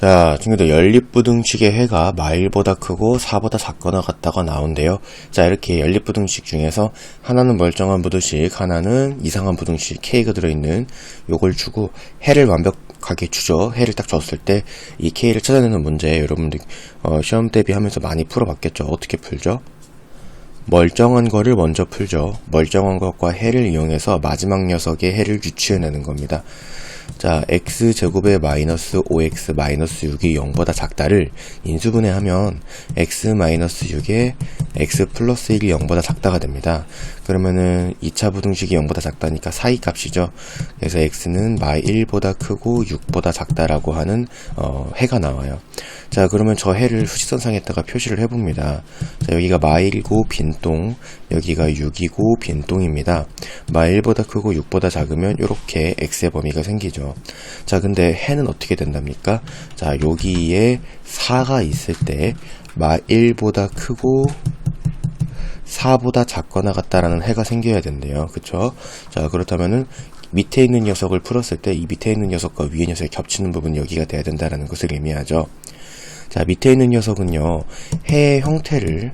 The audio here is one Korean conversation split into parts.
자, 친구들 연립부등식의 해가 마일보다 크고 4보다 작거나 같다가 나온대요. 자, 이렇게 연립부등식 중에서 하나는 멀쩡한 부등식, 하나는 이상한 부등식 K가 들어있는 요걸 주고 해를 완벽하게 주죠. 해를 딱 줬을 때 이 K를 찾아내는 문제 여러분들 어, 시험 대비하면서 많이 풀어봤겠죠. 어떻게 풀죠? 멀쩡한 거를 먼저 풀죠. 멀쩡한 것과 해를 이용해서 마지막 녀석의 해를 유추해내는 겁니다. 자, x제곱의 마이너스 5x 마이너스 6이 0보다 작다를 인수분해하면 x 마이너스 6에 x 플러스 1이 0보다 작다가 됩니다. 그러면은 2차 부등식이 0보다 작다니까 사이 값이죠. 그래서 x는 마 1보다 크고 6보다 작다라고 하는 어, 해가 나와요. 자, 그러면 저 해를 수직선상에다가 표시를 해봅니다. 자, 여기가 마일이고 빈똥, 여기가 6이고 빈똥입니다. 마1보다 크고 6보다 작으면 이렇게 x의 범위가 생기죠. 자, 근데 해는 어떻게 된답니까? 자, 여기에 4가 있을 때 마 1보다 크고 4보다 작거나 같다라는 해가 생겨야 된대요. 그쵸? 자, 그렇다면은 밑에 있는 녀석을 풀었을 때 이 밑에 있는 녀석과 위에 녀석이 겹치는 부분이 여기가 돼야 된다라는 것을 의미하죠. 자, 밑에 있는 녀석은요, 해의 형태를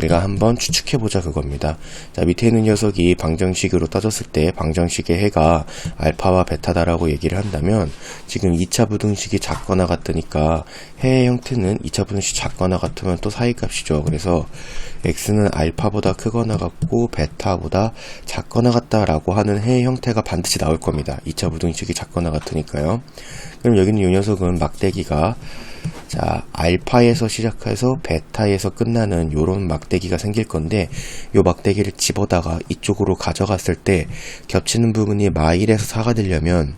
우리가 한번 추측해보자 그겁니다. 자, 밑에 있는 녀석이 방정식으로 따졌을 때 방정식의 해가 알파와 베타다라고 얘기를 한다면 지금 2차 부등식이 작거나 같으니까 해의 형태는 2차 부등식 작거나 같으면 또 사이값이죠. 그래서 x는 알파보다 크거나 같고 베타보다 작거나 같다라고 하는 해의 형태가 반드시 나올 겁니다. 2차 부등식이 작거나 같으니까요. 그럼 여기는 이 녀석은 막대기가 자, 알파에서 시작해서 베타에서 끝나는 요런 막대기가 생길 건데 요 막대기를 집어다가 이쪽으로 가져갔을 때 겹치는 부분이 마일에서 4가 되려면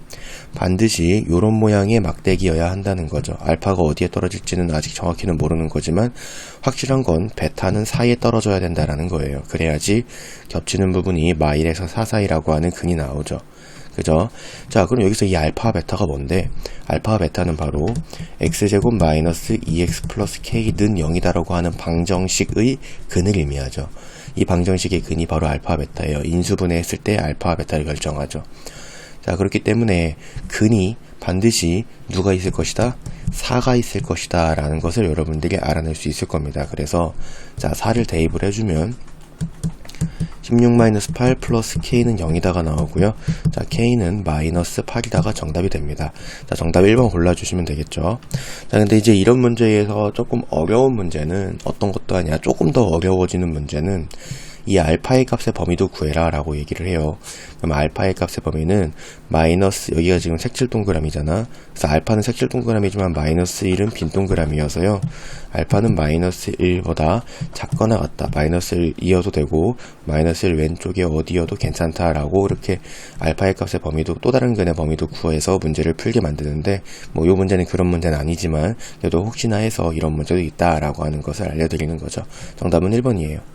반드시 요런 모양의 막대기여야 한다는 거죠. 알파가 어디에 떨어질지는 아직 정확히는 모르는 거지만 확실한 건 베타는 사이에 떨어져야 된다라는 거예요. 그래야지 겹치는 부분이 마일에서 4 사이라고 하는 근이 나오죠. 그죠? 자, 그럼 여기서 이 알파 베타가 뭔데? 알파 베타는 바로 x제곱 마이너스 2x 플러스 k는 0이다라고 하는 방정식의 근을 의미하죠. 이 방정식의 근이 바로 알파 베타예요. 인수분해했을 때 알파 베타를 결정하죠. 자, 그렇기 때문에 근이 반드시 누가 있을 것이다? 4가 있을 것이다. 라는 것을 여러분들이 알아낼 수 있을 겁니다. 그래서, 자, 4를 대입을 해주면, 16-8 플러스 K는 0이다가 나오고요. 자, K는 마이너스 8이다가 정답이 됩니다. 자, 정답 1번 골라주시면 되겠죠. 자, 근데 이제 이런 문제에서 조금 어려운 문제는 어떤 것도 아니야. 조금 더 어려워지는 문제는 이 알파의 값의 범위도 구해라 라고 얘기를 해요. 그럼 알파의 값의 범위는 마이너스 여기가 지금 색칠 동그라미잖아. 그래서 알파는 색칠 동그라미지만 마이너스 1은 빈 동그라미여서요. 알파는 마이너스 1보다 작거나 같다. 마이너스 1 이어도 되고 마이너스 1 왼쪽에 어디여도 괜찮다라고 이렇게 알파의 값의 범위도 또 다른 근의 범위도 구해서 문제를 풀게 만드는데 뭐이 문제는 그런 문제는 아니지만 그래도 혹시나 해서 이런 문제도 있다라고 하는 것을 알려드리는 거죠. 정답은 1번이에요.